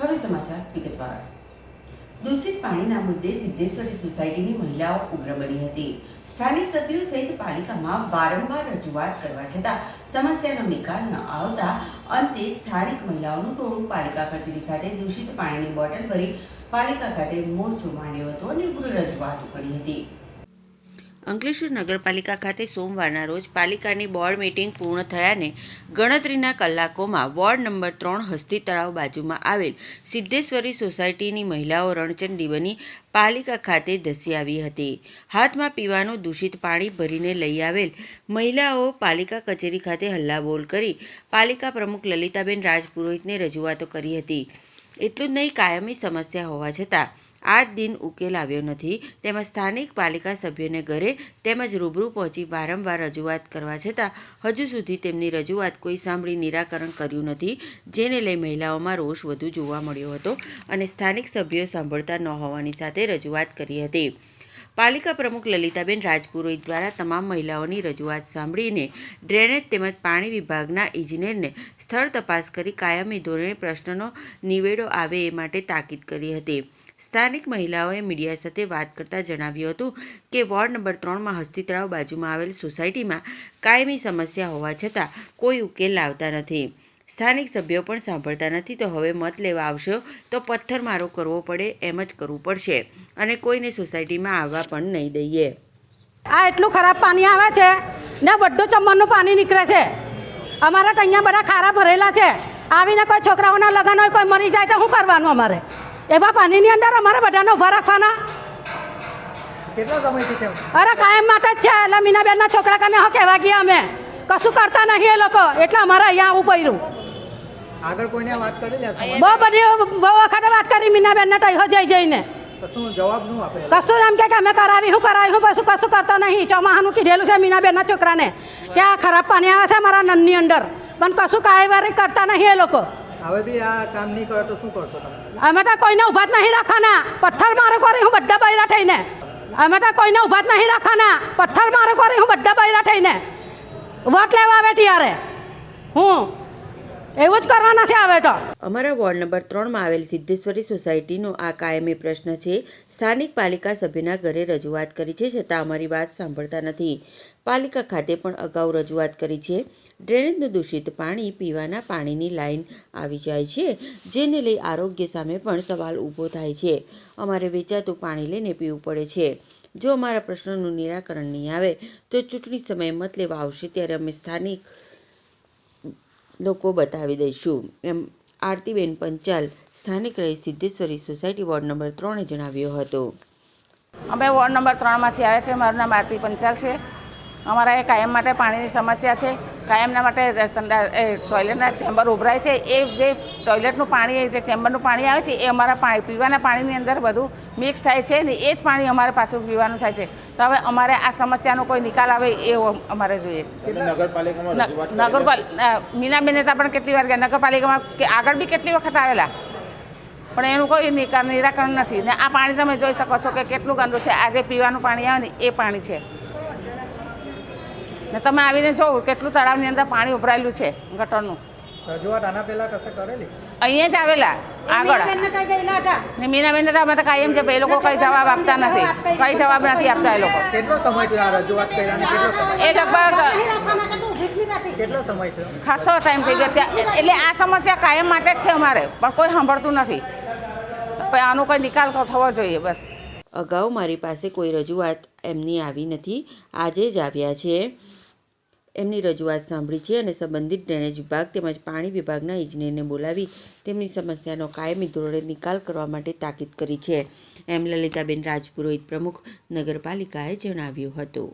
હવે સમાચાર વિગતવાર દૂષિત પાણીના મુદ્દે સિદ્ધેશ્વરી સોસાયટીની મહિલાઓ ઉગ્ર બની હતી. સ્થાનિક સભ્યો સહિત પાલિકામાં વારંવાર રજૂઆત કરવા છતાં સમસ્યાનો નિકાલ ન આવતા અંતે સ્થાનિક મહિલાઓનું ટોળું પાલિકા કચેરી ખાતે દૂષિત પાણીની બોટલ ભરી પાલિકા ખાતે મોરચો માંડ્યો હતો અને ઉગ્ર રજૂઆતો કરી હતી. અંકલેશ્વર નગરપાલિકા ખાતે સોમવારના રોજ પાલિકાની બોર્ડ મીટિંગ પૂર્ણ થયાને ગણતરીના કલાકોમાં વોર્ડ નંબર ત્રણ હસ્તી તળાવ બાજુમાં આવેલ સિદ્ધેશ્વરી સોસાયટીની મહિલાઓ રણચંડી પાલિકા ખાતે ધસી આવી હતી. હાથમાં પીવાનું દૂષિત પાણી ભરીને લઈ આવેલ મહિલાઓ પાલિકા કચેરી ખાતે હલ્લાબોલ કરી પાલિકા પ્રમુખ લલિતાબેન રાજપુરોહિતને રજૂઆતો કરી હતી. એટલું જ નહીં, કાયમી સમસ્યા હોવા છતાં આજ દિન ઉકેલ આવ્યો નથી. તેમજ સ્થાનિક પાલિકા સભ્યોને ઘરે તેમજ રૂબરૂ પહોંચી વારંવાર રજૂઆત કરવા છતાં હજુ સુધી તેમની રજૂઆત કોઈ સાંભળી નિરાકરણ કર્યું નથી, જેને લઈ મહિલાઓમાં રોષ વધુ જોવા મળ્યો હતો અને સ્થાનિક સભ્યો સાંભળતા ન હોવાની સાથે રજૂઆત કરી હતી. પાલિકા પ્રમુખ લલિતાબેન રાજપુરોહિત દ્વારા તમામ મહિલાઓની રજૂઆત સાંભળીને ડ્રેનેજ તેમજ પાણી વિભાગના ઇજનેરને સ્થળ તપાસ કરી કાયમી ધોરણે પ્રશ્નનો નિવેડો આવે એ માટે તાકીદ કરી હતી. સ્થાનિક મહિલાઓએ મીડિયા સાથે વાત કરતાં જણાવ્યું હતું કે વોર્ડ નંબર ત્રણમાં હસ્તીતળાવ બાજુમાં આવેલ સોસાયટીમાં કાયમી સમસ્યા હોવા છતાં કોઈ ઉકેલ લાવતા નથી. સ્થાનિક સભ્યો પણ સાંભળતા નથી, તો હવે મત લેવા આવશો તો પથ્થરમારો કરવો પડે એમ જ કરવું પડશે અને કોઈને સોસાયટીમાં આવવા પણ નહીં દઈએ. આ એટલું ખરાબ પાણી આવે છે ને બધું ચમનનું પાણી નીકળે છે. અમારા તો અહીંયા બધા ખારા ભરેલા છે. આવીને કોઈ છોકરાઓના લગ્ન હોય, કોઈ મરી જાય તો શું કરવાનું અમારે? એવા પાણીની અંદર અમારા બધાને ઊભા રાખવાના. કેટલા સમયથી છે? અરે કાયમ માટે જ છે એટલે મીનાબેનના છોકરા કને હો કહેવા ગયા અમે. કશું કરતા નહીં એ લોકો એટલે અમારે અહીંયા આવું પડ્યું. આગળ કોઈને વાત કરી લે બહુ બધી બહુ વખતે વાત કરી મીનાબેનને તો હો જઈ જઈને. તો જવાબ શું આપે? કશું એમ કે અમે કરાવી હું કરાવી હું પછી કશું કરતો નહીં. ચોમાહાનું કીધેલું છે મીનાબેનના છોકરાને. કે આ ખરાબ પાણી આવે છે મારા નનની અંદર. પણ કશું કાયવારી કરતા નહીં એ લોકો. હવે બી આ કામ નહીં કરો તો શું કરશો અમે તો કોઈને ઊભા જ નહીં રાખવાના. પથ્થર મારો કરી હું બધા બૈરા થઈને. અમે તો કોઈને ઊભા જ નહીં રાખવાના. પથ્થર મારો કરી હું બધા બૈરા થઈને. વોટ લેવા આવે ત્યારે? હું? જ કરવાના છે હવે તો અમારા વોર્ડ નંબર ત્રણમાં આવેલ સિદ્ધેશ્વરી સોસાયટીનો આ કાયમી પ્રશ્ન છે. સ્થાનિક પાલિકા સભ્યના ઘરે રજૂઆત કરી છે છતાં અમારી વાત સાંભળતા નથી. પાલિકા ખાતે પણ અગાઉ રજૂઆત કરી છે. ડ્રેનેજનું દૂષિત પાણી પીવાના પાણીની લાઈન આવી જાય છે, જેને લઈ આરોગ્ય સામે પણ સવાલ ઊભો થાય છે. અમારે વેચાતું પાણી લઈને પીવું પડે છે. જો અમારા પ્રશ્નોનું નિરાકરણ નહીં આવે, તો ચૂંટણી સમયે મત લેવા આવશે ત્યારે અમે સ્થાનિક લોકો બતાવી દઈશું. એમ આરતીબેન પંચાલ, સ્થાનિક રહી સિદ્ધેશ્વરી સોસાયટી વોર્ડ નંબર ત્રણે જણાવ્યો હતો. અમે વોર્ડ નંબર ત્રણમાંથી આવ્યા છે મારું નામ આરતી પંચાલ છે. અમારા એ કાયમ માટે પાણીની સમસ્યા છે. કાયમના માટે એ ટોયલેટના ચેમ્બર ઉભરાય છે. એ જે ટોયલેટનું પાણી જે ચેમ્બરનું પાણી આવે છે એ અમારા પાણી પીવાના પાણીની અંદર બધું મિક્સ થાય છે ને એ જ પાણી અમારે પાછું પીવાનું થાય છે. તો હવે અમારે આ સમસ્યાનો કોઈ નિકાલ આવે એ અમારે જોઈએ. છે રજૂઆત ન- મીનાબેને પણ કેટલી વાર ગયા? નગરપાલિકામાં કે આગળ બી કેટલી વખત આવેલા? પણ એનું કોઈ નિરાકરણ નથી. ને આ પાણી તમે જોઈ શકો છો કે કેટલું ગંદુ છે. આ જે પીવાનું પાણી આવે ને એ પાણી છે. ને તમે આવીને જોવો કેટલું તળાવની અંદર પાણી ઉભરાયેલું છે ગટરનું. રજૂઆત આના પહેલા કસે કરેલી? અહીંયા જ આવેલા આગળ. ને મીનાબેન તો અમે તો કાયમ છે એ લોકો કઈ જવાબ આપતા નથી કઈ જવાબ નથી આપતા એ લોકો. કેટલો સમય થયો આ રજૂઆત કર્યા એ લગભગ કેટલો સમય થયો? ખાસો ટાઈમ થઈ ગયો. એટલે આ સમસ્યા કાયમ માટે જ છે અમારે પણ કોઈ સાંભળતું નથી. પણ આનો કોઈ નિકાલ થવો જોઈએ બસ. અગાઉ મારી પાસે કોઈ રજૂઆત એમની આવી નથી. આજે જ આવ્યા છે. એમની રજૂઆત સાંભળી છે અને સંબંધિત ડ્રેનેજ વિભાગ તેમજ પાણી વિભાગના ઇજનેરને બોલાવી તેમની સમસ્યાનો કાયમી ધોરણે નિકાલ કરવા માટે તાકીદ કરી છે. એમ લલિતાબેન રાજપુરોહિત પ્રમુખ નગરપાલિકાએ જણાવ્યું હતું.